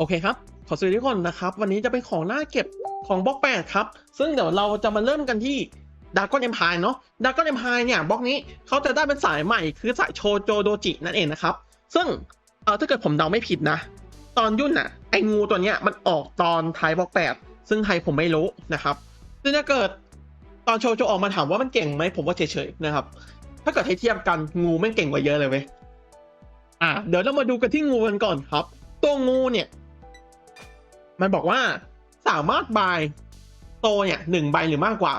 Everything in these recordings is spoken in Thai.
โอเคครับ ขอสวัสดีทุกคนนะครับ วันนี้จะเป็นของหน้าเก็บของบล็อกแปดครับ ซึ่งเดี๋ยวเราจะมาเริ่มกันที่ดากอนเอ็มพายเนาะดากอนเอ็มพายเนี่ยบล็อกนี้เขาจะได้เป็นสายใหม่คือสายโชโจโดจินั่นเองนะครับ ซึ่งเออถ้าเกิดผมเดาไม่ผิดนะ ตอนยุ่นอะไองูตัวเนี้ยมันออกตอนท้ายบล็อกแปดซึ่งไทยผมไม่รู้นะครับ ซึ่งถ้าเกิดตอนโชโจออกมาถามว่ามันเก่งไหมผมว่าเฉยๆนะครับ ถ้าเกิดให้เทียบกันงูแม่เก่งกว่าเยอะเลยเว้ยอะเดี๋ยวเรามาดูกันที่งูกันก่อนครับ ตัวงูเนี่ย มันบอกว่าสามารถบายโตเนี่ยหนึ่งใบหรือมากกว่า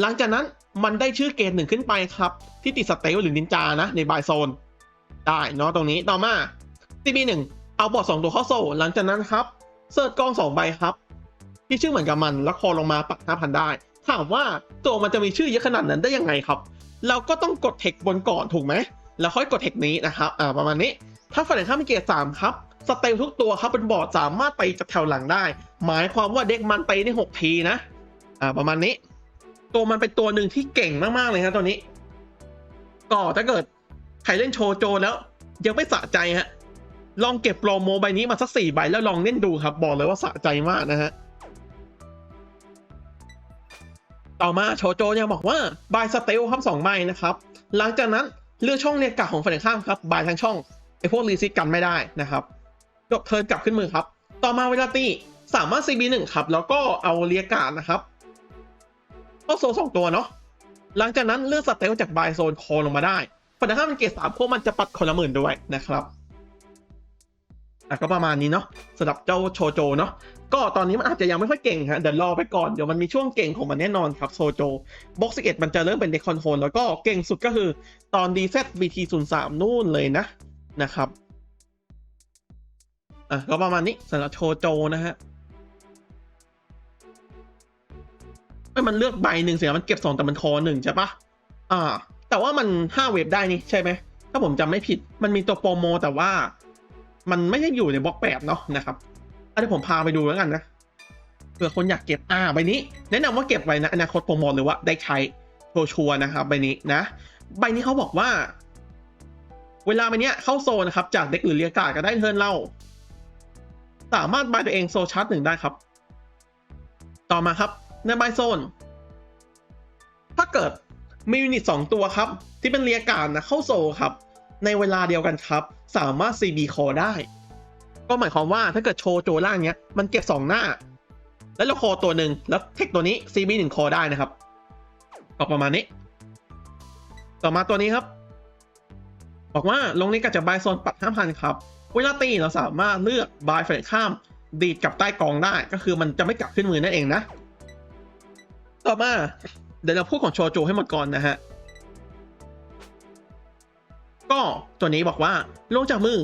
หลังจากนั้นมันได้ชื่อเกณฑ์หนึ่งขึ้นไปครับ ที่ติดสเตลหรือนินจานะ ในบายโซน ได้เนาะตรงนี้ต่อมาทีบีหนึ่งเอาบอร์ดสองตัวเข้าโซหลังจากนั้นครับเซิร์ชกล้องสองใบครับ ที่ชื่อเหมือนกับมันแล้วคอลงมาปักห้าพันได้ ถามว่าตัวมันจะมีชื่อเยอะขนาดนั้นได้ยังไงครับ เราก็ต้องกดเทคบนก่อนถูกไหมแล้วค่อยกดเทคนี้นะครับอ่าประมาณนี้ ถ้าฝั่งไหนข้ามมีเกียร์สามครับ สเตลทุกตัวครับบนบอร์ดสามารถไปจากแถวหลังได้ หมายความว่าเด็กมันไปได้หกทีนะ อ่าประมาณนี้ ตัวมันเป็นตัวหนึ่งที่เก่งมากๆเลยครับตัวนี้ ก็ถ้าเกิดใครเล่นโชโจแล้ว ยังไม่สะใจฮะ ลองเก็บโปรโมใบนี้มาสักสี่ใบแล้วลองเล่นดูครับ บอกเลยว่าสะใจมากนะฮะต่อมาโชโจยังบอกว่าบายสเตลครับสองใบนะครับ หลังจากนั้นเลือกช่องเรียกกะของฝ่งข้ามครับบายทั้งช่องไอพวกรีซิกันไม่ได้นะครับ จบเทิร์นกลับขึ้นมือครับ ต่อมาเวลาตีสามารถ CB 1 ครับ แล้วก็เอาเรียกการดนะครับก็โซสองตัวเนาะหลังจากนั้นเลือกสเตลจากบายโซนคอลงมาได้ฝ่ายตรงข้ามเป็นเกรดสามพวกมันจะปัดคนละหมื่นด้วยนะครับอะก็ประมาณนี้เนาะสำหรับเจ้าโชโจเนาะก็ตอนนี้มันอาจจะยังไม่ค่อยเก่งฮะเดี๋ยวรอไปก่อนเดี๋ยวมันมีช่วงเก่งของมันแน่นอนครับโซโจบ็อกซิเอ็ดมันจะเริ่มเป็นเด็กคอนโทรลแล้วก็เก่งสุดก็คือตอน d z BT 0 3นู่นเลยนะนะครับ อะก็ประมาณนี้สำหรับโชโจนะฮะไม่มันเลือกใบหนึ่งเสียมันเก็บสองแต่มันคอหนึ่งใช่ปะอ่า แต่ว่ามันห้าเวฟได้นี่ใช่ไหม ถ้าผมจำไม่ผิด มันมีตัวโปรโมแต่ว่า มันไม่ได้อยู่ในบล็อกแปดเนาะนะครับอันนี้ผมพาไปดูแล้วกันนะเผื่อคนอยากเก็บอ่าใบนี้ แนะนำว่าเก็บไว้นะอนาคตโปรโมทหรือว่าได้ใช้ชัวร์ๆนะครับใบนี้นะ ใบนี้เขาบอกว่า เวลาใบเนี้ยเข้าโซนนะครับ จากเด็กหรือเรียกาดก็ได้เทิร์นเล่า สามารถบายตัวเองโซชาร์จหนึ่งได้ครับ ต่อมาครับในบายโซน ถ้าเกิดมียูนิตสองตัวครับ ที่เป็นเรียการ์ดนะเข้าโซครับ ในเวลาเดียวกันครับ สามารถ CB คอได้ ก็หมายความว่าถ้าเกิดโชว์โจล่างเนี้ยมันเก็บสองหน้า แล้วเราคอตัวหนึ่งแล้วเทคตัวนี้ CB หนึ่งคอได้นะครับก็ประมาณนี้ ต่อมาตัวนี้ครับ บอกว่าลงนี้กับจากบายโซนปัดห้าพันครับ เวลาตีเราสามารถเลือกบายฝ่ายข้าม ดีดกลับใต้กองได้ ก็คือมันจะไม่กลับขึ้นมือนั่นเองนะ ต่อมาเดี๋ยวเราพูดของโชโจให้หมดก่อนนะฮะ ก็ตัวนี้บอกว่าลงจากมือ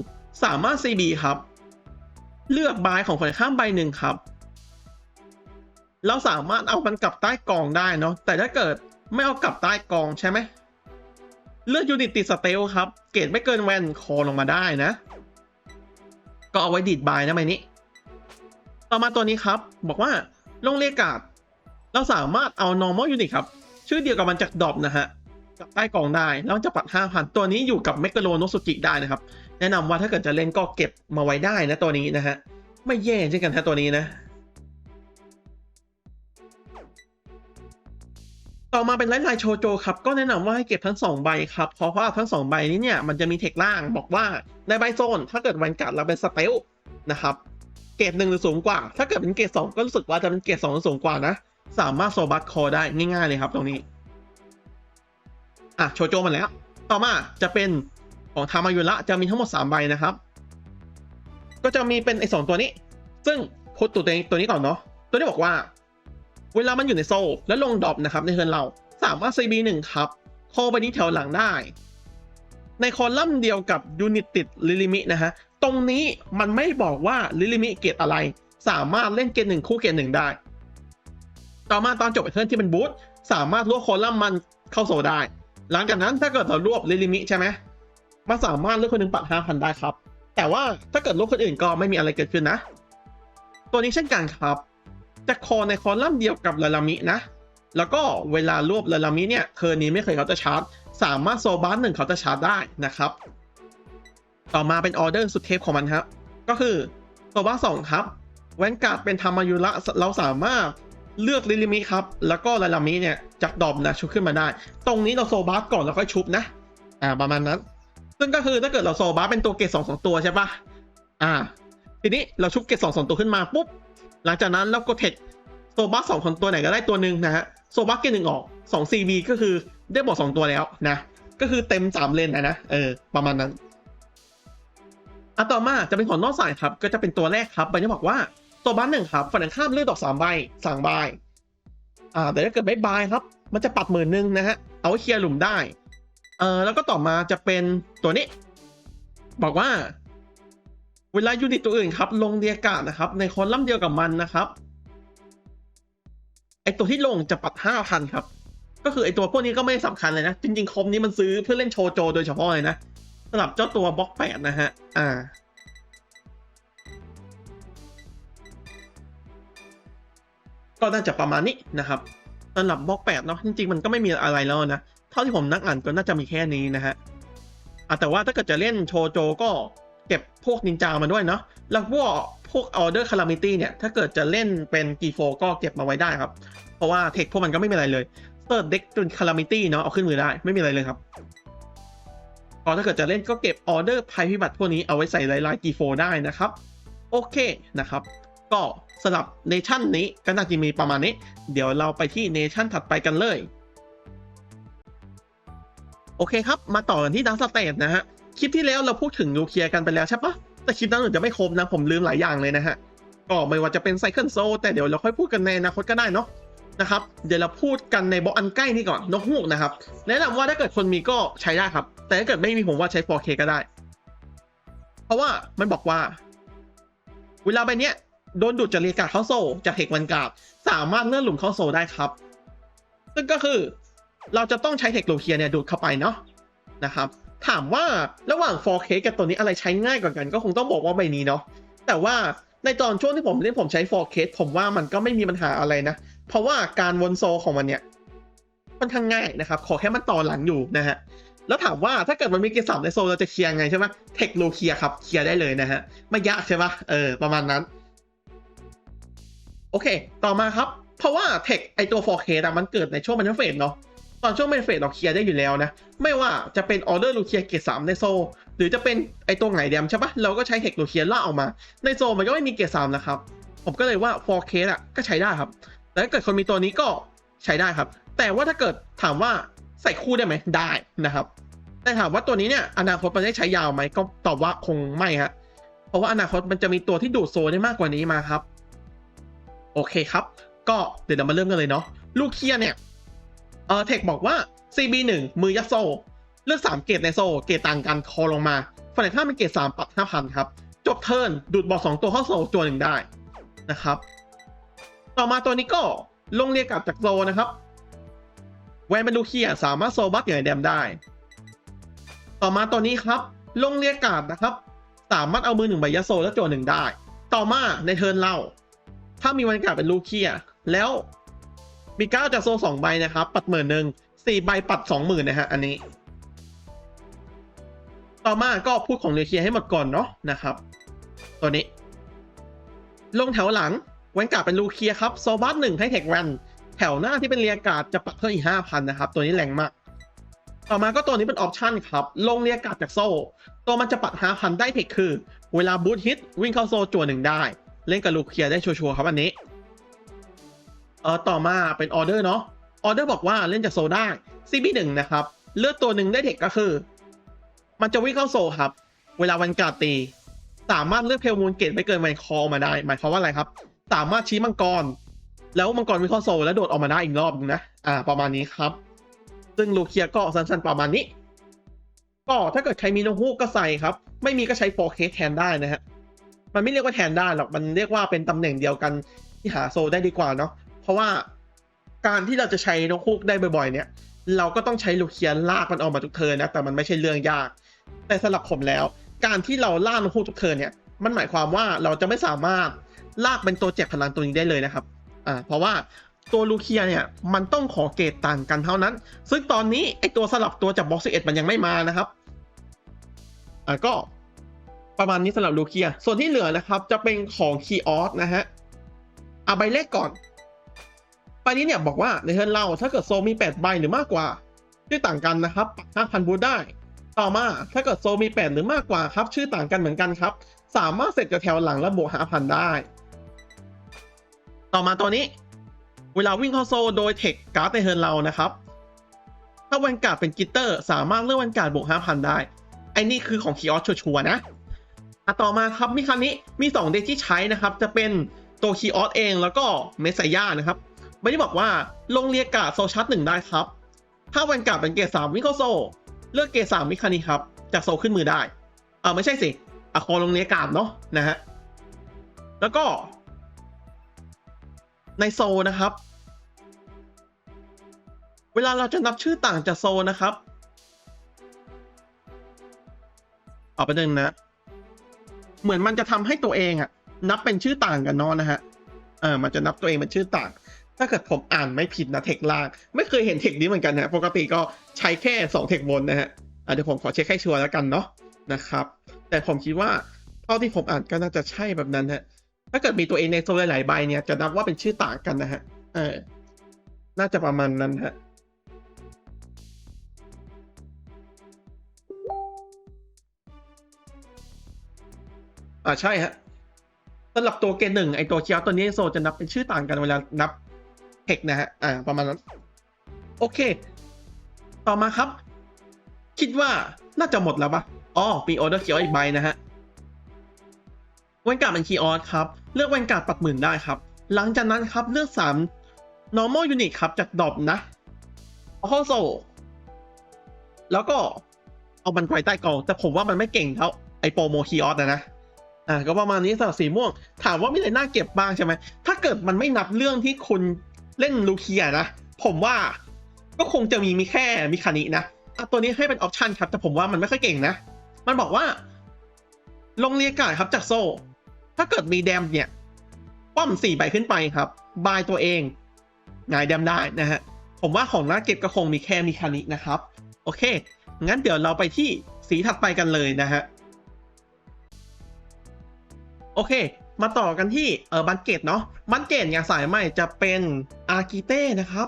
สามารถ CB ครับ เลือกบายของคนข้ามใบหนึ่งครับ เราสามารถเอามันกลับใต้กองได้เนาะแต่ถ้าเกิดไม่เอากลับใต้กองใช่ไหมเลือกยูนิตติดสเตลครับ เกรดไม่เกินแวนคอลงมาได้นะ ก็เอาไว้ดีดบายนะใบนี้ ต่อมาตัวนี้ครับ บอกว่าลงเลกาดเราสามารถเอา normal unit ครับ ชื่อเดียวกับมันจากดอบนะฮะกับใต้กองได้ แล้วจะปัด 5,000 ตัวนี้อยู่กับเมกโลโนสุกิได้นะครับ แนะนำว่าถ้าเกิดจะเล่นก็เก็บมาไว้ได้นะตัวนี้นะฮะ ไม่แย่เช่นกันฮะตัวนี้นะ ต่อมาเป็นไลน์ไลน์โชโจครับ ก็แนะนำว่าให้เก็บทั้ง 2 ใบครับ เพราะว่าทั้ง 2 ใบนี้เนี่ย มันจะมีเทคล่างบอกว่าในใบโซน ถ้าเกิดวันกัดเราเป็นสเตลนะครับเกรดหนึ่งหรือสูงกว่า ถ้าเกิดเป็นเกรดสองก็รู้สึกว่าจะเป็นเกรดสองหรือสูงกว่านะ สามารถโซบัตคอได้ง่ายๆเลยครับตรงนี้ อะโชโจมันแล้ว ต่อมาจะเป็นของทามายุระจะมีทั้งหมด 3 ใบนะครับ ก็จะมีเป็นไอ้สองตัวนี้ ซึ่งพูดตัวเองตัวนี้ก่อนเนาะ ตัวนี้บอกว่า เวลามันอยู่ในโซ่แล้วลงดรอปนะครับในเทิร์นเราสามารถ CB 1ครับคอไปนี้แถวหลังได้ ในคอลัมน์เดียวกับยูนิตติดลิลิมินะฮะ ตรงนี้มันไม่บอกว่าลิลิมิเกตอะไร สามารถเล่นเกตหนึ่งคู่เกตหนึ่งได้ ต่อมาตอนจบเทิร์นที่เป็นบูธสามารถลวกคอลัมน์มันเข้าโซได้ หลังจากนั้นถ้าเกิดเรารวบลิลิมิใช่ไหมมันสามารถเลือกคนหนึ่งปัดห้าพันได้ครับ แต่ว่าถ้าเกิดรวบคนอื่นก็ไม่มีอะไรเกิดขึ้นนะ ตัวนี้เช่นกันครับ จะคอในคอลัมน์เดียวกับลาลามินะ แล้วก็เวลารวบลาลามิเนี่ยเทอร์นี้ไม่เคยเขาจะชาร์จ สามารถโซบาร์หนึ่งเขาจะชาร์จได้นะครับ ต่อมาเป็นออเดอร์สุดเทพของมันครับ ก็คือตัวบ้าสองครับแวนการ์ดเป็นธรรมายุระเราสามารถเลือกลิลิมิครับ แล้วก็ลาลามิเนี่ยจากดอมนะชุบขึ้นมาได้ ตรงนี้เราโซบาสก่อนแล้วค่อยชุบนะ อ่าประมาณนั้น ซึ่งก็คือถ้าเกิดเราโซบาสเป็นตัวเกรดสองสองตัวใช่ปะอ่า ทีนี้เราชุบเกรดสองสองตัวขึ้นมาปุ๊บ หลังจากนั้นเราก็เทคโซบาสสองคนตัวไหนก็ได้ตัวหนึ่งนะฮะโซบาสเกรดหนึ่งออกสองซีบีก็คือได้บอดสองตัวแล้วนะ ก็คือเต็มสามเลนนะนะเออประมาณนั้นอะต่อมาจะเป็นของนอกสายครับ ก็จะเป็นตัวแรกครับใบนี้บอกว่าตัวบ้านหนึ่งครับฝั่งข้ามเลือกดอกสามใบสามใบอ่าแต่ถ้าเกิดไม่บายครับ มันจะปัดหมื่นหนึ่งนะฮะเอาไว้เคลียร์หลุมได้เออแล้วก็ต่อมาจะเป็นตัวนี้ บอกว่า เวลายูนิตตัวอื่นครับลงเรียกาศนะครับ ในคอลัมน์เดียวกับมันนะครับไอตัวที่ลงจะปัดห้าพันครับ ก็คือไอตัวพวกนี้ก็ไม่สำคัญเลยนะ จริง ๆ คอมนี้มันซื้อเพื่อเล่นโชโจโดยเฉพาะเลยนะสำหรับเจ้าตัวบล็อกแปดนะฮะ อ่า ก็น่าจะประมาณนี้นะครับสำหรับบล็อกแปดเนาะจริง ๆ มันก็ไม่มีอะไรแล้วนะ เท่าที่ผมนักอ่านก็น่าจะมีแค่นี้นะฮะอะแต่ว่าถ้าเกิดจะเล่นโชโจก็ เก็บพวกนินจามาด้วยเนาะแล้วพวกพวกออเดอร์คารามิตี้เนี่ย ถ้าเกิดจะเล่นเป็นกีโฟก็เก็บมาไว้ได้ครับ เพราะว่าเทคพวกมันก็ไม่มีอะไรเลยเปิดเด็กจนคารามิตี้เนาะเอาขึ้นมือได้ไม่มีอะไรเลยครับพอถ้าเกิดจะเล่นก็เก็บออเดอร์ภัยพิบัติพวกนี้เอาไว้ใส่ลายๆกีโฟได้นะครับ โอเคนะครับ ก็สำหรับเนชั่นนี้ก็น่าจะมีประมาณนี้ เดี๋ยวเราไปที่เนชั่นถัดไปกันเลย โอเคครับ มาต่อกันที่ดังสเตทนะฮะ คลิปที่แล้วเราพูดถึงนิวเคลียร์กันไปแล้วใช่ปะแต่คลิปนั้นหมือนจะไม่ครบนะ ผมลืมหลายอย่างเลยนะฮะ ก็ไม่ว่าจะเป็นไซเคิลโซแต่เดี๋ยวเราค่อยพูดกันในอนาคตก็ได้เนาะนะครับ เดี๋ยวเราพูดกันในบล็อกอันใกล้นี่ก่อนนกฮูกนะครับแนะนำว่าถ้าเกิดคนมีก็ใช้ได้ครับ แต่ถ้าเกิดไม่มีผมว่าใช้ 4K ก็ได้ เพราะว่ามันบอกว่า เวลาใบเนี้ยโดนดูดจากเรียกาเข้าโซจากเทควันการ์สามารถเลื่อนหลุมเข้าโซได้ครับ ซึ่งก็คือเราจะต้องใช้เทคโลเคียเนี่ยดูดเข้าไปเนาะนะครับ ถามว่าระหว่าง 4K กับตัวนี้อะไรใช้ง่ายกว่ากัน ก็คงต้องบอกว่าใบนี้เนาะแต่ว่าในตอนช่วงที่ผมเล่นผมใช้ 4K ผมว่ามันก็ไม่มีปัญหาอะไรนะ เพราะว่าการวนโซของมันเนี่ยค่อนข้างง่ายนะครับ ขอแค่มันต่อหลังอยู่นะฮะแล้วถามว่าถ้าเกิดมันมีเกมสามในโซเราจะเคลียร์ไงใช่ไหมเทคโลเคลียร์ครับเคลียร์ได้เลยนะฮะไม่ยากใช่ปะเออประมาณนั้น โอเค ต่อมาครับ เพราะว่าเทคไอตัว 4K อะมันเกิดในช่วงมันเฟสเนาะ ตอนช่วงเมันเฟสเราเคลียร์ได้อยู่แล้วนะ ไม่ว่าจะเป็นออเดอร์ลูเคียร์เกตสามในโซ หรือจะเป็นไอตัวไหนแดมใช่ปะเราก็ใช้เทคโลเคียร์ล่าออกมา ในโซมันก็ไม่มีเกตสามนะครับ ผมก็เลยว่า 4K อะก็ใช้ได้ครับ แต่ถ้าเกิดคนมีตัวนี้ก็ใช้ได้ครับ แต่ว่าถ้าเกิดถามว่าใส่คู่ได้ไหมได้นะครับ แต่ถามว่าตัวนี้เนี่ยอนาคตมันได้ใช้ยาวไหมก็ตอบว่าคงไม่ฮะเพราะว่าอนาคตมันจะมีตัวที่ดูดโซได้มากกว่านี้มาครับ โอเคครับ ก็เดี๋ยวเรามาเริ่มกันเลยเนาะลูกเคียเนี่ย เออเทคบอกว่า CB1 มือยัดโซเลือก 3 เกรดในโซเกรดต่างกันคอลงมาฝั่งข้ามเป็นเกรด3ปัด5,000 ครับ จบเทิร์นดูดบอล2ตัวเข้าโซตัวหนึ่งได้นะครับ ต่อมาตัวนี้ก็ลงเรียกกลับจากโซนะครับ แวนเป็นลูเคียสามารถโซบัสอย่างไรแดมได้ ต่อมาตัวนี้ครับ ลงเรียกการ์ดนะครับ สามารถเอามือหนึ่งใบยัดโซแล้วโจวหนึ่งได้ ต่อมาในเทิร์นเรา ถ้ามีวันการ์ดเป็นลูเคียแล้ว มีเก้าจากโซ่สองใบนะครับ ปัดหมื่นหนึ่งสี่ใบปัดสองหมื่นนะฮะอันนี้ ต่อมาก็พูดของเรเคียให้หมดก่อนเนาะนะครับ ตัวนี้ ลงแถวหลังแวนการ์ดเป็นลูเคียครับโซบัสหนึ่งให้เทคแวนแถวหน้าที่เป็นเรียกาดจะปัดเพิ่มอีกห้าพันนะครับ ตัวนี้แรงมาก ต่อมาก็ตัวนี้เป็นออปชันครับ ลงเรียกาดจากโซ่ ตัวมันจะปัดห้าพันได้เทคคือ เวลาบูทฮิตวิ่งเข้าโซ่จั่วหนึ่งได้ เล่นกับลูเคียได้ชัวร์ๆครับอันนี้ เอ่อต่อมาเป็นออเดอร์เนาะออเดอร์บอกว่าเล่นจากโซได้ CB1 นะครับ เลือกตัวหนึ่งได้เทคก็คือ มันจะวิ่งเข้าโซครับ เวลาวันกาตี สามารถเลือกเพลมูลเกตไม่เกินวันคอมาได้ หมายความว่าอะไรครับ สามารถชี้มังกร แล้วมังกรวิ่งเข้าโซแล้วโดดออกมาได้อีกรอบนึงนะ อ่า ประมาณนี้ครับ ซึ่งลูเคียก็สั้นๆประมาณนี้ ก็ถ้าเกิดใครมีนกฮูกก็ใส่ครับ ไม่มีก็ใช้ 4K แทนได้นะฮะ มันไม่เรียกว่าแทนได้หรอก มันเรียกว่าเป็นตำแหน่งเดียวกันที่หาโซได้ดีกว่าเนาะ เพราะว่าการที่เราจะใช้นกฮูกได้บ่อยๆ เนี่ย เราก็ต้องใช้ลูเคียนลากมันออกมาทุกเทินนะ แต่มันไม่ใช่เรื่องยาก แต่สำหรับผมแล้ว การที่เราล่านกฮูกทุกเทินเนี่ย มันหมายความว่าเราจะไม่สามารถลากเป็นตัวเจ็บพลังตัวนี้ได้เลยนะครับ อ่า เพราะว่าตัวลูเคียเนี่ยมันต้องขอเกรดต่างกันเท่านั้น ซึ่งตอนนี้ไอตัวสลับตัวจากบ็อกซ์เอ็ดมันยังไม่มานะครับ อ่าก็ประมาณนี้สำหรับลูเคีย ส่วนที่เหลือนะครับ จะเป็นของคีออสนะฮะ เอาใบแรกก่อน ใบนี้เนี่ยบอกว่าในเทิร์นเราถ้าเกิดโซมี8ใบหรือมากกว่าชื่อต่างกันนะครับปัก5,000บูทได้ ต่อมาถ้าเกิดโซมี 8 หรือมากกว่าครับชื่อต่างกันเหมือนกันครับ สามารถเสร็จกับแถวหลังและบวก5,000ได้ ต่อมาตัวนี้ เวลาวิ่งเข้าโซโดยเทคการ์ดในเทิร์นเรานะครับ ถ้าวันการ์ดเป็นกิตเตอร์ สามารถเลือกวันการ์ดบวก5,000ได้ไอ้นี่คือของคีออสชัวร์นะอะต่อมาครับมีคำนี้มี 2 เด็กที่ใช้นะครับ จะเป็นตัวคีออสเองแล้วก็เมสไซย่านะครับ ไม่ได้บอกว่าลงเรียกาโซชัดหนึ่งได้ครับ ถ้าวันการ์ดเป็นเกรดสามวิ่งเข้าโซ เลือกเกรดสามมิคานีครับ จากโซขึ้นมือได้เออไม่ใช่สิอะคอลงเรียกาดเนาะนะฮะแล้วก็ ในโซนะครับ เวลาเราจะนับชื่อต่างจากโซนะครับเอาไปหนึ่งนะ เหมือนมันจะทำให้ตัวเองอะนับเป็นชื่อต่างกันเนอนนะฮะเออมันจะนับตัวเองเป็นชื่อต่าง ถ้าเกิดผมอ่านไม่ผิดนะเทคล่าง ไม่เคยเห็นเทคนี้เหมือนกันนะปกติก็ใช้แค่สองเทคบนนะฮะอะเดี๋ยวผมขอเช็คให้ชัวร์แล้วกันเนาะนะครับ แต่ผมคิดว่าเท่าที่ผมอ่านก็น่าจะใช่แบบนั้นฮะถ้าเกิดมีตัวเองในโซนหลายๆใบเนี่ยจะนับว่าเป็นชื่อต่างกันนะฮะเออน่าจะประมาณนั้นฮะอ่าใช่ฮะสำหรับตัวเกณฑ์หนึ่งไอตัวเคียวตัวนี้โซจะนับเป็นชื่อต่างกันเวลานับ เทคนะฮะ อ่า ประมาณนั้น โอเค ต่อมาครับ คิดว่าน่าจะหมดแล้วปะอ๋อ มีออเดอร์เคียวอีกใบนะฮะแวนการ์ดเป็นคีย์ออสครับ เลือกแวนการ์ดปักหมื่นได้ครับ หลังจากนั้นครับเลือกสาม normal unit ครับ จากดอปนะเอาเข้าโซ แล้วก็เอามันไว้ใต้กอง แต่ผมว่ามันไม่เก่งเท่าไอโปรโมคีออสนะนะอ่าก็ประมาณนี้สำหรับสีม่วง ถามว่ามีอะไรน่าเก็บบ้างใช่ไหม ถ้าเกิดมันไม่นับเรื่องที่คุณ เล่นลูเคียนะ ผมว่าก็คงจะมีมีแค่มิคานินะตัวนี้ให้เป็นออปชันครับ แต่ผมว่ามันไม่ค่อยเก่งนะ มันบอกว่า ลงเรียการ์ดครับจากโซ่ ถ้าเกิดมีแดมเนี่ย ป้อมสี่ใบขึ้นไปครับ บายตัวเองงายแดมได้นะฮะ ผมว่าของน่าเก็บก็คงมีแค่มิคานินะครับ โอเค งั้นเดี๋ยวเราไปที่สีถัดไปกันเลยนะฮะ โอเค มาต่อกันที่เออบันเกตเนาะบันเกตเนี่ยสายใหม่จะเป็นอาร์กิเต้นะครับ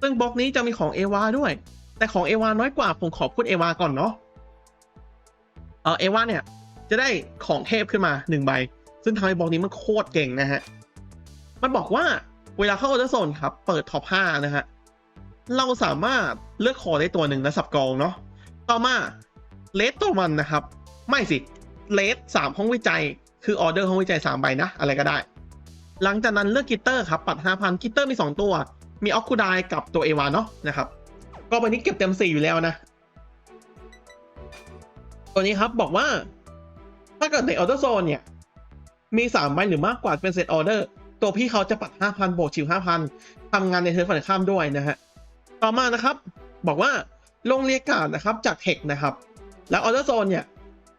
ซึ่งบล็อกนี้จะมีของเอวาด้วย แต่ของเอวาน้อยกว่าผมขอพูดเอวาก่อนเนาะเออเอวาเนี่ยจะได้ของเทพขึ้นมาหนึ่งใบ ซึ่งทำให้บล็อกนี้มันโคตรเก่งนะฮะ มันบอกว่าเวลาเข้าออเดอร์โซนครับ เปิดท็อป5นะฮะ เราสามารถเลือกคอได้ตัวหนึ่งและสับกองเนาะ ต่อมาเลสตัวมันนะครับ ไม่สิเลสสามห้องวิจัย คือออเดอร์ห้องวิจัย 3 ใบนะ อะไรก็ได้ หลังจากนั้นเลือกกิตเตอร์ครับ ปัด 5,000 กิตเตอร์มี 2 ตัว มีออคูไดกับตัวเอวาเนาะนะครับ ก็ใบนี้เก็บเต็ม 4 อยู่แล้วนะ ตัวนี้ครับบอกว่า ถ้าเกิดในออเดอร์โซนเนี่ย มี 3 ใบหรือมากกว่าเป็นเซตออเดอร์ ตัวพี่เขาจะปัด 5,000บวกชิว5,000ทำงานในเทิร์นฝั่งข้ามด้วยนะฮะ ต่อมานะครับ บอกว่าลงเรียกการนะครับจากเทคนะครับ แล้วออเดอร์โซนเนี่ย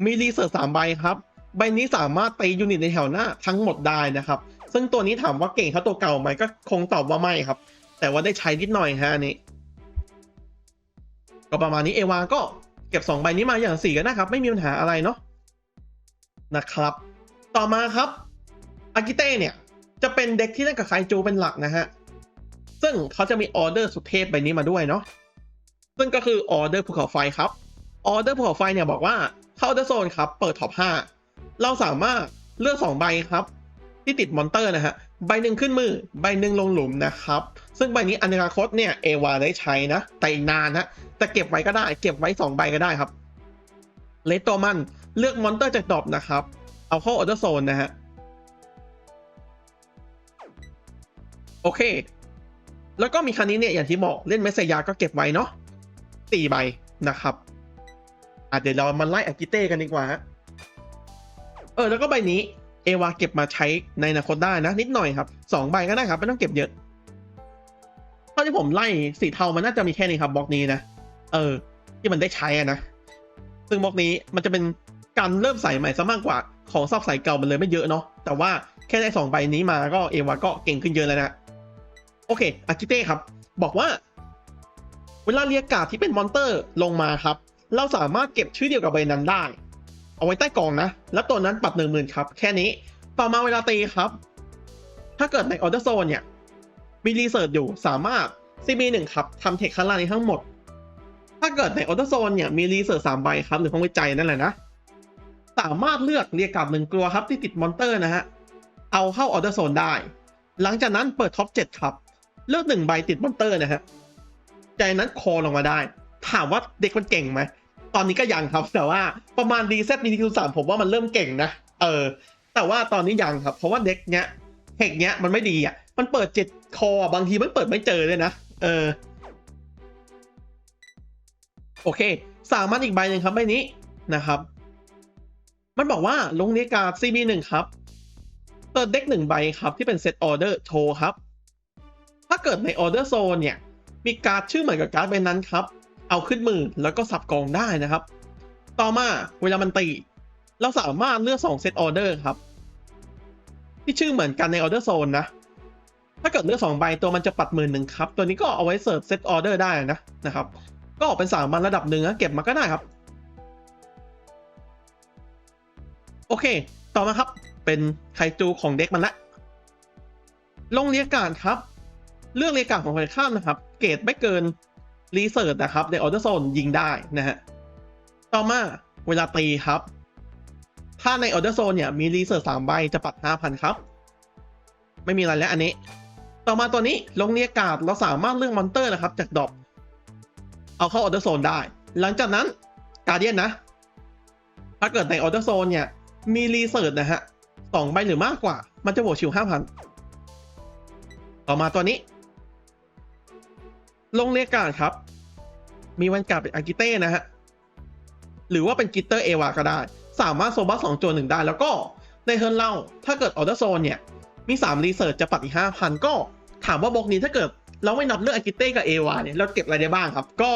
มีรีเสิร์ชสามใบครับ ใบนี้สามารถตียูนิตในแถวหน้าทั้งหมดได้นะครับ ซึ่งตัวนี้ถามว่าเก่งเท่าตัวเก่าไหมก็คงตอบว่าไม่ครับ แต่ว่าได้ใช้นิดหน่อยฮะนี้ก็ประมาณนี้เอวาก็เก็บ 2 ใบนี้มาอย่างสี่ก็นนะครับ ไม่มีปัญหาอะไรเนาะนะครับ ต่อมาครับอากิเต้เนี่ย จะเป็นเด็กที่เล่นกับไคจูเป็นหลักนะฮะ ซึ่งเขาจะมีออเดอร์สุดเทพใบนี้มาด้วยเนาะซึ่งก็คือออเดอร์ภูเขาไฟครับออเดอร์ภูเขาไฟเนี่ยบอกว่าเข้าเดอร์โซนครับ เปิดท็อป5 เราสามารถเลือก 2 ใบครับ ที่ติดมอนเตอร์นะฮะ ใบหนึ่งขึ้นมือ ใบหนึ่งลงหลุมนะครับ ซึ่งใบนี้อนาคตเนี่ยเอวาได้ใช้นะ แต่อีกนานนะแต่เก็บไว้ก็ได้ เก็บไว้ 2 ใบก็ได้ครับ เลตโตมันเลือกมอนเตอร์จากดรอปนะครับ เอาเข้าออเดอร์โซนนะฮะ โอเค แล้วก็มีคันนี้เนี่ยอย่างที่บอกเล่นเมสเซยาก็เก็บไว้เนาะสี่ใบนะครับอะเดี๋ยวเรามาไล่อากิเต้กันดีกว่าฮะ เออแล้วก็ใบนี้เอวาเก็บมาใช้ในอนาคตได้นะ นิดหน่อยครับสองใบก็ได้ครับไม่ต้องเก็บเยอะเท่าที่ผมไล่สีเทามันน่าจะมีแค่นี้ครับบล็อกนี้นะเออ ที่มันได้ใช้อะนะซึ่งบล็อกนี้มันจะเป็นการเริ่มใส่ใหม่ซะมากกว่าของซอบใส่เก่ามันเลยไม่เยอะเนาะแต่ว่าแค่ได้สองใบนี้มาก็เอวาก็เก่งขึ้นเยอะแล้วนะโอเคอากิเต้ครับ บอกว่า เวลาเรียกการ์ดที่เป็นมอนเตอร์ลงมาครับ เราสามารถเก็บชื่อเดียวกับใบนั้นได้ เอาไว้ใต้กองนะ แล้วตัวนั้นปรับหนึ่งหมื่นครับ แค่นี้ ต่อมาเวลาตีครับ ถ้าเกิดในออเดอร์โซนเนี่ย มีรีเสิร์ชอยู่สามารถ CB1 ครับทำเทคข้างล่านี้ทั้งหมด ถ้าเกิดในออเดอร์โซนเนี่ย มีรีเสิร์ชสามใบครับ หรือห้องวิจัยนั่นแหละนะ สามารถเลือกเรียกกับหนึ่งกลัวครับที่ติดมอนเตอร์นะฮะ เอาเข้าออเดอร์โซนได้ หลังจากนั้นเปิดท็อป7ครับ เลือกหนึ่งใบติดมอนเตอร์นะฮะจากนั้นคอลงมาได้ ถามว่าเด็กมันเก่งไหม ตอนนี้ก็ยังครับ แต่ว่าประมาณดีเซ็ตดีคิวสามผมว่ามันเริ่มเก่งนะ เออ แต่ว่าตอนนี้ยังครับ เพราะว่าเด็กเนี้ยเทคเนี้ยมันไม่ดีอะ มันเปิดเจ็ดคอบางทีมันเปิดไม่เจอเลยนะ เออ โอเค สามารถอีกใบหนึ่งครับใบนี้นะครับ มันบอกว่าลงเรียการ์ด CB หนึ่งครับเปิดเด็กหนึ่งใบครับที่เป็นเซตออเดอร์โชว์ครับ ถ้าเกิดในออเดอร์โซนเนี่ย มีการ์ดชื่อเหมือนกับการ์ดใบนั้นครับ เอาขึ้นมือแล้วก็สับกองได้นะครับ ต่อมาเวลามันตี เราสามารถเลือก2เซตออเดอร์ครับ ที่ชื่อเหมือนกันในออเดอร์โซนนะ ถ้าเกิดเลือก2ใบตัวมันจะปัดหมื่นหนึ่งครับ ตัวนี้ก็เอาไว้เสิร์ฟเซตออเดอร์ได้นะนะครับ ก็ออกเป็นสามมันระดับหนึ่งนะเก็บมาก็ได้ครับ โอเค ต่อมาครับเป็นไคจูของเด็กมันละลงเรียกการครับ เลือกเรียกการของคนข้ามนะครับ เกรดไม่เกิน รีเสิร์ชนะครับในออเดอร์โซนยิงได้นะฮะต่อมาเวลาตีครับ ถ้าในออเดอร์โซนเนี่ยมีรีเสิร์ชสามใบจะปัด 5,000 ครับ ไม่มีอะไรแล้วอันนี้ ต่อมาตัวนี้ลงเรียกาดเราสามารถเลือกมอนเตอร์นะครับ จากดอปเอาเข้าออเดอร์โซนได้ หลังจากนั้นการเดียนนะ ถ้าเกิดในออเดอร์โซนเนี่ยมีรีเสิร์ชนะฮะสองใบหรือมากกว่า มันจะบวกชิวห้าพันต่อมาตัวนี้ ลงเรียกการครับ มีวันการดเป็นอากิเต้นะฮะ หรือว่าเป็นกิตเตอร์เอวาก็ได้ สามารถโซบัสสองโจนหนึ่งได้ แล้วก็ในเทิร์นเล่าถ้าเกิดออเดอร์โซนเนี่ย มีสามรีเสิร์ชจะปัดอีกห้าพันก็ถามว่าบล็อกนี้ถ้าเกิดเราไม่นับเรื่องอากิเต้กับเอวาเนี่ยเราเก็บอะไรได้บ้างครับ ก็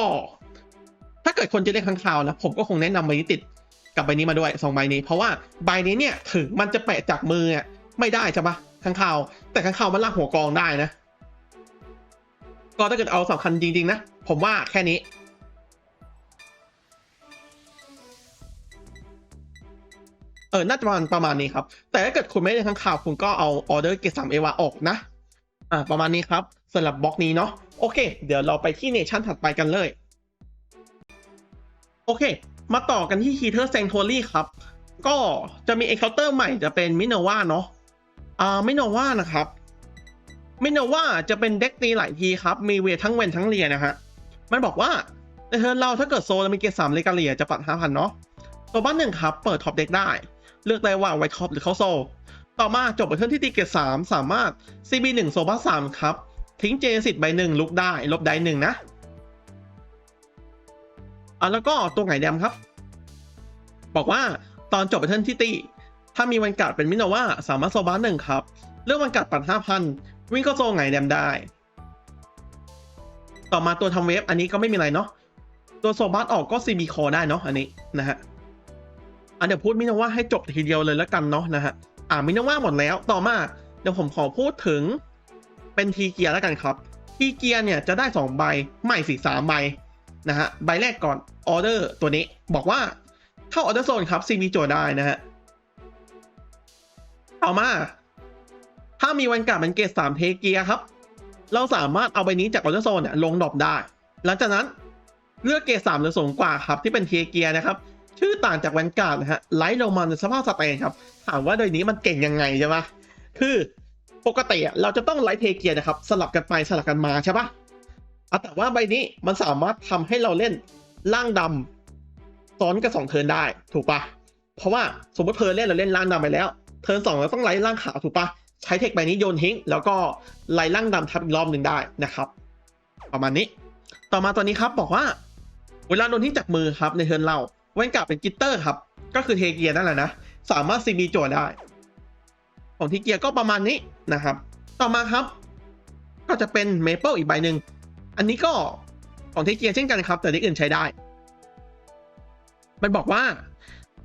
ถ้าเกิดคนจะเล่นข้างคาวนะผมก็คงแนะนำใบนี้ติดกับใบนี้มาด้วยสองใบนี้ เพราะว่าใบนี้เนี่ยถึงมันจะแปะจากมือไม่ได้ใช่ปะข้างคาวแต่ข้างคาวมันลากหัวกองได้นะ ก็ถ้าเกิดเอาสำคัญจริง ๆ นะ ผมว่าแค่นี้ เออ น่าจะประมาณประมาณนี้ครับ แต่ถ้าเกิดคุณไม่ได้ข้างข่าว คุณก็เอาออเดอร์เกรดสามเอวาออกนะ อ่า ประมาณนี้ครับสำหรับบล็อกนี้เนาะ โอเค เดี๋ยวเราไปที่เนชั่นถัดไปกันเลย โอเค มาต่อกันที่ฮีเทอร์เซน t ท r รี่ครับ ก็จะมีเอ็กเคาน์เตอร์ใหม่จะเป็นมิโนวาเนาะ อ่า มิโนวานะครับ มิโนวาจะเป็นเด็กตีหลายทีครับ มีเวททั้งเวนทั้งเลียนะฮะ มันบอกว่าในเทิร์นเราถ้าเกิดโซลมีเกรดสามเลกาเลียจะปัดห้าพันเนาะ ตัวบ้านหนึ่งครับ เปิดท็อปเด็กได้ เลือกได้ว่าไวท็อปหรือเข้าโซลต่อมาจบไปเทิร์นที่ตีเกรดสามสามารถ CB หนึ่งโซบ้าสามครับ ทิ้งเจสิตใบหนึ่งลุกได้ ลบได้หนึ่งนะ อะแล้วก็ตัวไงแดมครับ บอกว่าตอนจบไปเทิร์นที่ตีถ้ามีวันกัดเป็นมิโนว่าสามารถโซบ้าหนึ่งครับ เลือกวันกัดปัดห้าพัน วิ่งเข้าโซไงแดมได้ ต่อมาตัวทำเวฟอันนี้ก็ไม่มีอะไรเนาะ ตัวโซบัสออกก็ CB คอได้เนาะอันนี้นะฮะ อันเดี๋ยวพูดมินาว่าให้จบทีเดียวเลยแล้วกันเนาะนะฮะ อ่ามินาว่าหมดแล้ว ต่อมาเดี๋ยวผมขอพูดถึงเป็นทีเกียร์แล้วกันครับทีเกียร์เนี่ยจะได้ 2 ใบใหม่สี่สามใบนะฮะ ใบแรกก่อนออเดอร์ตัวนี้บอกว่าเข้าออเดอร์โซนครับ CB โจได้นะฮะ ต่อมา ถ้ามีวันกลับเป็นเกรดสามเทเกียครับ เราสามารถเอาใบนี้จากออเดอร์โซนเนี่ยลงดรอปได้ หลังจากนั้นเลือกเกรดสามหรือสูงกว่าครับ ที่เป็นเทเกียนะครับ ชื่อต่างจากแวนกาดนะฮะไลท์ลงมาในสภาพสเตนครับ ถามว่าโดยนี้มันเก่งยังไงใช่ปะคือปกติเราจะต้องไลท์เทเกียนะครับ สลับกันไปสลับกันมาใช่ปะแต่ว่าใบนี้มันสามารถทำให้เราเล่นล่างดำซ้อนกับสองเทิร์นได้ถูกปะเพราะว่าสมมติเทิร์นเล่นเราเล่นล่างดำไปแล้ว เทิร์นสองเราต้องไล่ล่างขาวถูกปะ ใช้เทคใบนี้โยนทิ้ง แล้วก็ไล่ล่างดำทับอีกรอบหนึ่งได้นะครับ ประมาณนี้ ต่อมาตัวนี้ครับบอกว่า เวลาโดนทิ้งจากมือครับในเทิร์นเราเว้นกลับเป็นกิตเตอร์ครับ ก็คือเทเกียร์นั่นแหละนะ สามารถซีบีโจทย์ได้ ของทีเกียร์ก็ประมาณนี้นะครับ ต่อมาครับ ก็จะเป็นเมเปิลอีกใบหนึ่ง อันนี้ก็ของเทเกียร์เช่นกันครับ แต่ที่อื่นใช้ได้ มันบอกว่า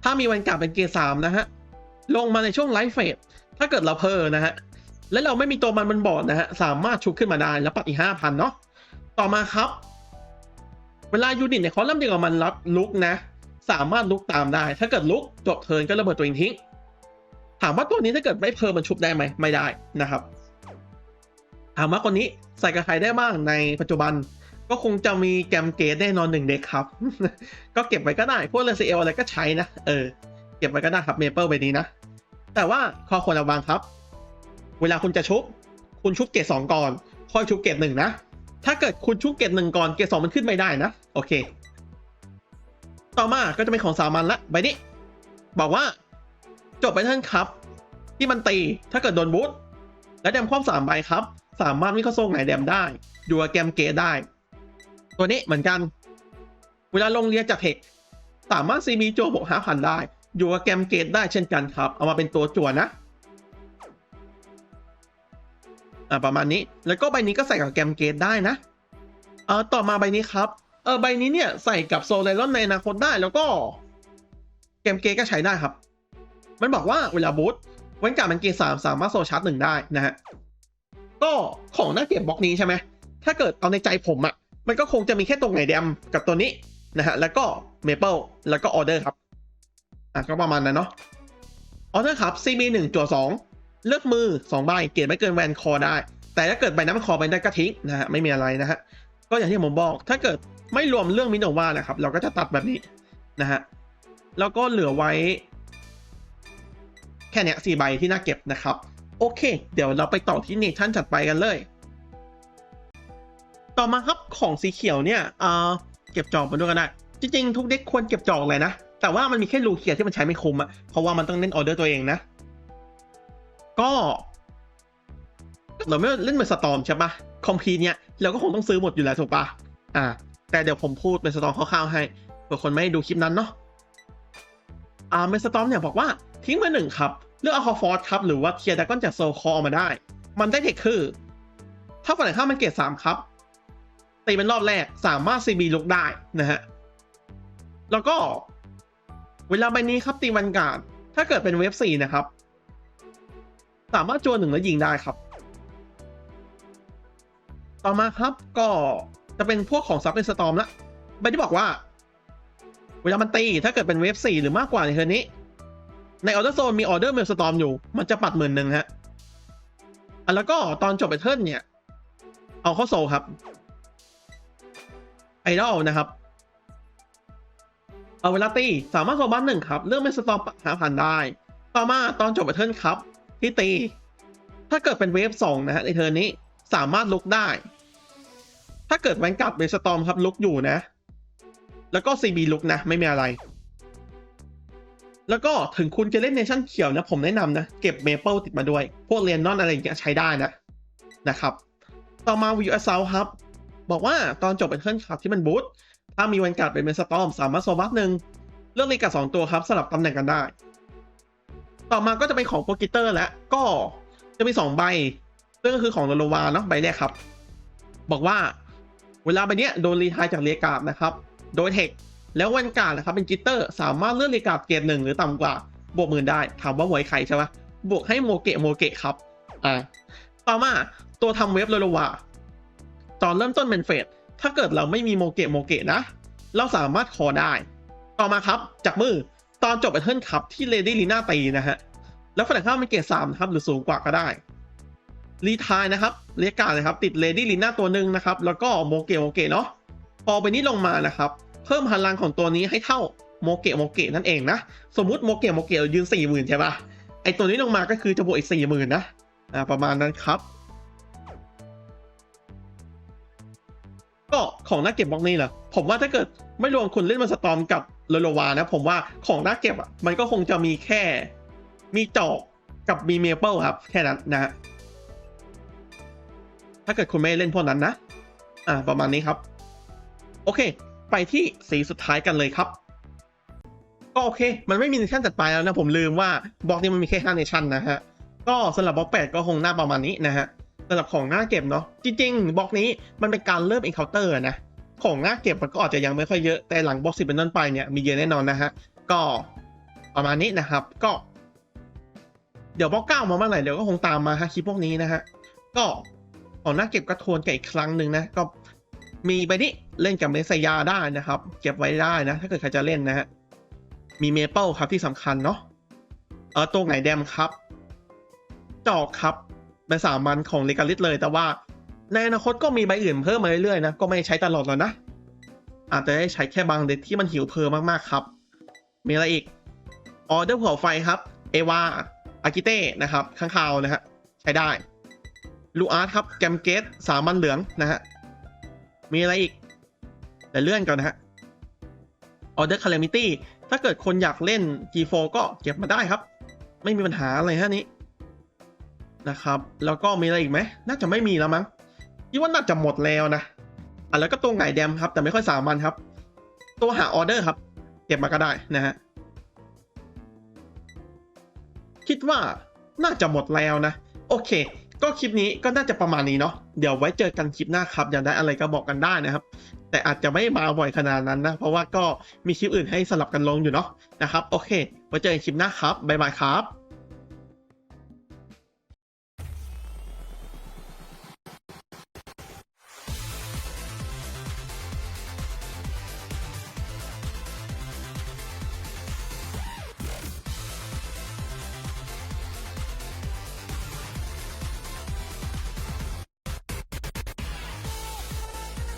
ถ้ามีวันกลับเป็นเกียร์สามนะฮะ ลงมาในช่วงไลฟ์เฟส ถ้าเกิดเราเพอนะฮะ และเราไม่มีตัวมันบนบอร์ดนะฮะ สามารถชุบขึ้นมาได้แล้วปัดอีกห้าพันเนาะ ต่อมาครับ เวลายูนิตเนี่ยเขาเริ่มเดียวกับมันรับลุกนะ สามารถลุกตามได้ ถ้าเกิดลุกจบเทิร์นก็ระเบิดตัวเองทิ้ง ถามว่าตัวนี้ถ้าเกิดไม่เพิ่มมันชุบได้ไหม ไม่ได้นะครับ ถามว่าคนนี้ใส่กับใครได้บ้างในปัจจุบัน ก็คงจะมีแกมเกตแน่นอนหนึ่งเด็กครับ ก็เก็บไว้ก็ได้ พวกเรซีเอลอะไรก็ใช้นะ เออ เก็บไว้ก็ได้ครับเมเปิลใบนี้นะ แต่ว่าข้อควรระวังครับ เวลาคุณจะชุบ คุณชุบเกรดสองก่อน ค่อยชุบเกรดหนึ่งนะ ถ้าเกิดคุณชุบเกรดหนึ่งก่อน เกรดสองมันขึ้นไม่ได้นะ โอเค ต่อมาก็จะเป็นของสามัญละ ใบนี้ บอกว่า จบไปท่านครับ ที่มันตี ถ้าเกิดโดนบูทและแดมคว่ำสามใบครับ สามารถวิ่งเข้าโซ่ไหนแดมได้อยู่กับแกมเกตได้ ตัวนี้เหมือนกัน เวลาลงเรียนจากเทคสามารถซีมีโจบวกห้าพันได้ อยู่กับแกมเกตได้เช่นกันครับ เอามาเป็นตัวจั่วนะอ่าประมาณนี้แล้วก็ใบนี้ก็ใส่กับแกมเกตได้นะเออต่อมาใบนี้ครับเออใบนี้เนี่ยใส่กับโซไลรอนในอนาคตได้แล้วก็แกมเกตก็ใช้ได้ครับ มันบอกว่าเวลาบูทเว้นการมันเกตสามสามารถโซชาร์จหนึ่งได้นะฮะก็ของหน้าเก็บบล็อกนี้ใช่ไหมถ้าเกิดเอาในใจผมอะ่ะมันก็คงจะมีแค่ตรงไหนแดมกับตัวนี้นะฮะแล้วก็เมเปิลแล้วก็ออเดอร์ครับ อะก็ประมาณนั้นเนาะออเดอร์ครับ CB หนึ่งจั่วสองเลือกมือสองใบเกรดไม่เกินแวนคอได้ แต่ถ้าเกิดใบนั้นมันคอไปได้ก็ทิ้งนะฮะไม่มีอะไรนะฮะก็อย่างที่ผมบอกถ้าเกิดไม่รวมเรื่องมิโนวานะครับ เราก็จะตัดแบบนี้นะฮะแล้วก็เหลือไว้ แค่เนี้ยสี่ใบที่น่าเก็บนะครับ โอเค เดี๋ยวเราไปต่อที่เนชั่นจัดไปกันเลย ต่อมาครับของสีเขียวเนี่ยเออเก็บจอกมาด้วยกันได้ จริงๆ ทุกเด็กควรเก็บจอกเลยนะ แต่ว่ามันมีแค่ลูเคียที่มันใช้ไม่คุ้มอะเพราะว่ามันต้องเล่นออเดอร์ตัวเองนะ ก็เราไม่เล่นเป็นสตอมใช่ปะคอมพีเนี่ยเราก็คงต้องซื้อหมดอยู่แล้วถูกปะอ่า แต่เดี๋ยวผมพูดเป็นสตอมคร่าวๆให้เผื่อคนไม่ดูคลิปนั้นเนาะอ่าเมสตอมเนี่ยบอกว่าทิ้งมาหนึ่งครับ เลือกเอาคอฟอร์ครับ หรือว่าเทียร์ดากอนจากโซคอออกมาได้ มันได้เทคคือ ถ้าฝั่งไหนข้ามมันเกรดสามครับตีเป็นรอบแรกสามารถ CB ลุกได้นะฮะแล้วก็ เวลาใบนี้ครับตีวันการ์ดถ้าเกิดเป็นเวฟสี่นะครับ สามารถจวนหนึ่งแล้วยิงได้ครับ ต่อมาครับก็จะเป็นพวกของซับเป็นสตอมละใบที่บอกว่า เวลามันตีถ้าเกิดเป็นเวฟสี่หรือมากกว่าในเทอร์นี้ ในออเดอร์โซนมีออเดอร์เมลสตอมอยู่ มันจะปัดหมื่นหนึ่งฮะอะแล้วก็ตอนจบไปเทิร์นเนี่ย เอาเข้าโซลครับไอดอลนะครับ เอาเวลาตีสามารถโซลบัสหนึ่งครับเรื่องเมลสตอมหาผ่านได้ ต่อมาตอนจบไปเทิร์นครับ ที่ตี ถ้าเกิดเป็นเวฟสองนะฮะในเทอร์นนี้สามารถลุกได้ ถ้าเกิดแวนการ์ดเมสตอมครับลุกอยู่นะ แล้วก็ CB ลุกนะ ไม่มีอะไร แล้วก็ถึงคุณจะเล่นเนชั่นเขียวนะ ผมแนะนำนะ เก็บเมเปิลติดมาด้วย พวกเรียนนอนอะไรอย่างเงี้ยใช้ได้นะนะครับ ต่อมาวิวอ s ซ u ครับ บอกว่าตอนจบเป็นเครื่องขับที่มันบูท ถ้ามีวันการ์ดเป็นเมสตอมสามารถโซบัสหนึ่งเลือกเลกับสองตัวครับสลับตำแหน่งกันได้ ต่อมาก็จะเป็นของโปรกิเตอร์แล้วก็จะมีสองใบซึ่งก็คือของโลโลวาเนาะใบแรกครับ บอกว่าเวลาใบเนี้ยโดนรีทายจากเรียกาดนะครับ โดยเทคแล้ววันการ์ดนะครับเป็นจิตเตอร์สามารถเลือกเรียกาดเกรดหนึ่งหรือต่ำกว่า บวกหมื่นได้ถามว่าหวยใครใช่ปะบวกให้โมเกะโมเกะครับอ่าต่อมาตัวทำเว็บโลโลวาตอนเริ่มต้นเป็นเฟส ถ้าเกิดเราไม่มีโมเกะโมเกะนะ เราสามารถคอได้ ต่อมาครับจากมือตอนจบไปเทิร์นครับที่เลดี้ลีน่าตีนะฮะ แล้วฝั่งข้ามเป็นเกรดสามนะครับ หรือสูงกว่าก็ได้รีทายนะครับเรียกการนะครับ ติดเลดี้ลีน่าตัวหนึ่งนะครับ แล้วก็โมเกะโมเกะเนาะพอไปนี้ลงมานะครับ เพิ่มพลังของตัวนี้ให้เท่าโมเกะโมเกะนั่นเองนะ สมมุติโมเกะโมเกะยืนสี่หมื่นใช่ปะไอตัวนี้ลงมาก็คือจะบวกอีกสี่หมื่นนะอ่าประมาณนั้นครับ ก็ของน่าเก็บบล็อกนี้เหรอผมว่าถ้าเกิดไม่รวมคุณเล่นมาสตอมกับโลโลวานะ ผมว่าของน่าเก็บอะมันก็คงจะมีแค่มีจอกกับมีเมเปิลครับ แค่นั้นนะฮะถ้าเกิดคุณไม่เล่นพวกนั้นนะ อ่าประมาณนี้ครับ โอเค ไปที่สีสุดท้ายกันเลยครับ ก็โอเค มันไม่มีเนชั่นจัดไปแล้วนะ ผมลืมว่าบล็อกนี้มันมีแค่5เนชั่นนะฮะ ก็สำหรับบล็อก8ก็คงหน้าประมาณนี้นะฮะ สำหรับของหน้าเก็บเนาะจริงๆบล็อกนี้มันเป็นการเริ่ม encounter นะของหน้าเก็บมันก็อาจจะยังไม่ค่อยเยอะแต่หลังบล็อกสิเป็นต้นไปเนี่ยมีเยอะแน่นอนนะฮะก็ประมาณนี้นะครับ ก็ เดี๋ยวบล็อกเก้ามาเมื่อไหร่เดี๋ยวก็คงตามมาฮะคลิปพวกนี้นะฮะก็ของหน้าเก็บกระทวนกันอีกครั้งหนึ่งนะก็มีไปนี่เล่นกับเมสยาได้นะครับ เก็บไว้ได้นะ ถ้าเกิดใครจะเล่นนะฮะมีเมเปิลครับที่สำคัญเนาะเออตัวไหนแดมครับ จอกครับ เป็นสามัญของเลกาลิสเลย แต่ว่าในอนาคตก็มีใบอื่นเพิ่มมาเรื่อยๆนะ ก็ไม่ใช้ตลอดแล้วนะ อาจจะได้ใช้แค่บางเด็ดที่มันหิวเพอมากๆครับ มีอะไรอีกออเดอร์เผาไฟครับเอวาอากิเต้นะครับข้างคาวนะฮะใช้ได้ลูอาร์ตครับแกมเกตสามัญเหลืองนะฮะมีอะไรอีกแต่เลื่อนก่อนนะฮะออเดอร์คาเลมิตี้ถ้าเกิดคนอยากเล่น G4 ก็เก็บมาได้ครับ ไม่มีปัญหาอะไรฮะนี้ นะครับ แล้วก็มีอะไรอีกไหม น่าจะไม่มีแล้วมั้งคิดว่าน่าจะหมดแล้วนะอะแล้วก็ตัวไงแดมครับ แต่ไม่ค่อยสามัญครับ ตัวหาออเดอร์ครับ เก็บมาก็ได้นะฮะ คิดว่าน่าจะหมดแล้วนะ โอเค ก็คลิปนี้ก็น่าจะประมาณนี้เนาะ เดี๋ยวไว้เจอกันคลิปหน้าครับ อยากได้อะไรก็บอกกันได้นะครับ แต่อาจจะไม่มาบ่อยขนาดนั้นนะ เพราะว่าก็มีคลิปอื่นให้สลับกันลงอยู่เนาะนะครับ โอเค ไว้เจอกันคลิปหน้าครับ บ๊ายบายครับ